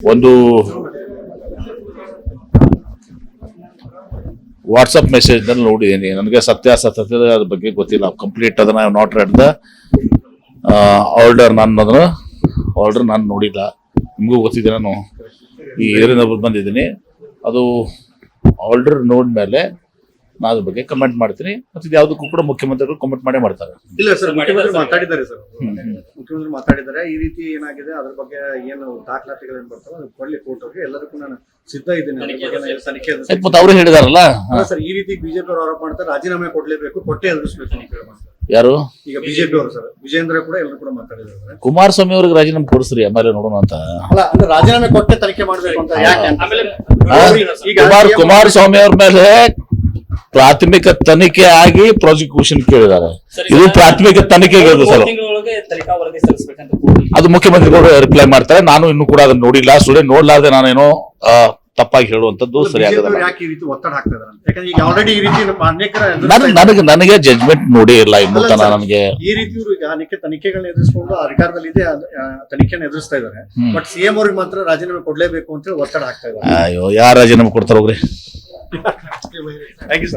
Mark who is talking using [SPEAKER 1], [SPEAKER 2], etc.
[SPEAKER 1] ಒಂದು ವಾಟ್ಸಪ್ ಮೆಸೇಜ್ನಲ್ಲಿ ನೋಡಿದ್ದೀನಿ. ನನಗೆ ಸತ್ಯ ಅದ್ರ ಬಗ್ಗೆ ಗೊತ್ತಿಲ್ಲ. ಕಂಪ್ಲೀಟ್ ಅದನ್ನ ನಾಟ್ ರೆಡ್ ದ ಆರ್ಡರ್ ನಾನು ಅದನ್ನ ಆರ್ಡರ್ ನಾನು ನೋಡಿಲ್ಲ. ನಿಮಗೂ ಗೊತ್ತಿದೆ ನಾನು. ಈ ಇದರಿಂದ ಬಂದಿದ್ದೀನಿ. ಅದು ಆರ್ಡರ್ ನೋಡ್ಮೇಲೆ ನಾನು ಅದ್ರ ಬಗ್ಗೆ ಕಮೆಂಟ್ ಮಾಡ್ತೀನಿ. ಮತ್ತೆ ಇದು ಯಾವುದಕ್ಕೂ ಕೂಡ ಮುಖ್ಯಮಂತ್ರಿಗಳು ಕಮೆಂಟ್ ಮಾಡೇ ಮಾಡ್ತಾರೆ.
[SPEAKER 2] ಇಲ್ಲ ಸರ್ ಮುಖ್ಯಮಂತ್ರಿ ಮಾತಾಡಿದ್ದಾರೆ ಸರ್. ಮುಖ್ಯಮಂತ್ರಿ ಮಾತಾಡಿದ್ದಾರೆ. ಈ ರೀತಿ ಏನಾಗಿದೆ ಅದ್ರ ಬಗ್ಗೆ ಏನು ದಾಖಲಾತಿಗಳು ಏನ್ ಬರ್ತಾವೆ ಅದು ಕೊಡ್ಲಿ ಕೋರ್ಟ್ ಅವ್ರಿಗೆ ಎಲ್ಲದಕ್ಕೂ ನಾನು ಸಿದ್ಧ ಇದ್ದೀನಿ
[SPEAKER 1] ಮತ್ತೆ ಅವರು ಹೇಳಿದಾರಲ್ಲ?
[SPEAKER 2] ಸರ್ ಈ ರೀತಿ ಬಿಜೆಪಿ ಅವರು ಆರೋಪ ಮಾಡ್ತಾರೆ ರಾಜೀನಾಮೆ ಕೊಡ್ಲೇಬೇಕು ಕೊಟ್ಟೆ ಎದುರಿಸಬೇಕು ಅಂತ ಹೇಳಿ ಮಾಡ್ತಾರೆ.
[SPEAKER 1] ಯಾರು?
[SPEAKER 2] ಈಗ ಬಿಜೆಪಿ ಅವರು ಸರ್. ವಿಜೇಂದ್ರ ಕೂಡ ಎಲ್ಲರೂ ಕೂಡ ಮಾತಾಡಿದ್ದಾರೆ.
[SPEAKER 1] ಕುಮಾರಸ್ವಾಮಿ ಅವ್ರಿಗೆ ರಾಜೀನಾಮೆ ಕೊಡಿಸ್ರಿ ಆಮೇಲೆ ನೋಡೋಣ ಅಂತ.
[SPEAKER 2] ಅಲ್ಲ ಅಂದ್ರೆ ರಾಜೀನಾಮೆ ಕೊಟ್ಟೆ ತನಿಖೆ ಮಾಡಬೇಕು ಅಂತ ಯಾಕೆ
[SPEAKER 3] ಆಮೇಲೆ
[SPEAKER 2] ಈಗ
[SPEAKER 1] ಕುಮಾರಸ್ವಾಮಿ ಅವ್ರ ಮೇಲೆ ಪ್ರಾಥಮಿಕ ತನಿಖೆ ಆಗಿ ಪ್ರಾಸಿಕ್ಯೂಷನ್ ಕೇಳಿದ್ದಾರೆ. ಇದು ಪ್ರಾಥಮಿಕ ತನಿಖೆಗೆ ಅದು ಸರ್.
[SPEAKER 3] ತಿಂಗಳೊಳಗೆ ತನಿಖಾ ವರದಿ ಸಲ್ಲಿಸಬೇಕಂತ ಕೋರ್ಟ್
[SPEAKER 1] ಅದು ಮುಖ್ಯಮಂತ್ರಿಗಳು ರಿಪ್ಲೈ ಮಾಡ್ತಾರೆ. ನಾನು ಇನ್ನು ಕೂಡ ಅದನ್ನ ನೋಡಿಲ್ಲ. ಸುಳ್ಳೆ ನೋಡ್ಲಾರ್ದೆ ನಾನೇನೋ ತಪ್ಪಾಗಿ ಹೇಳುವಂತದ್ದು
[SPEAKER 2] BJP ಯಾಕೆ ಈ ರೀತಿ ಒತ್ತಡ ಹಾಕ್ತಾ ಅಂತ? ಯಾಕಂದ್ರೆ ಈಗ ಆಲ್ರೆಡಿ ಈ ರೀತಿ ನಮ್ಮ ಅನೇಕರ
[SPEAKER 1] ನನಗೆ ನನಗೆ ಜಜ್ಮೆಂಟ್ ನೋಡಿ ಇಲ್ಲ ಇನ್ನು ತನ ನನಗೆ
[SPEAKER 2] ಈ ರೀತಿ ತನಿಖೆಗಳನ್ನ ಎದುರಿಸಿಕೊಂಡು ಅಧಿಕಾರದಲ್ಲಿ ಇದೆ ತನಿಖೆನ ಎದುರಿಸ್ತಾ ಇದ್ದಾರೆ. ಬಟ್ ಸಿಎಂ ಅವ್ರಿಗೆ ಮಾತ್ರ ರಾಜೀನಾಮೆ ಕೊಡ್ಲೇಬೇಕು ಅಂತ ಹೇಳಿ ಒತ್ತಡ ಹಾಕ್ತಾ ಇದ್ದಾರೆ.
[SPEAKER 1] ಅಯ್ಯೋ ಯಾರು ರಾಜೀನಾಮೆ ಕೊಡ್ತಾರೆ ಹೋಗ್ರಿ
[SPEAKER 2] I guess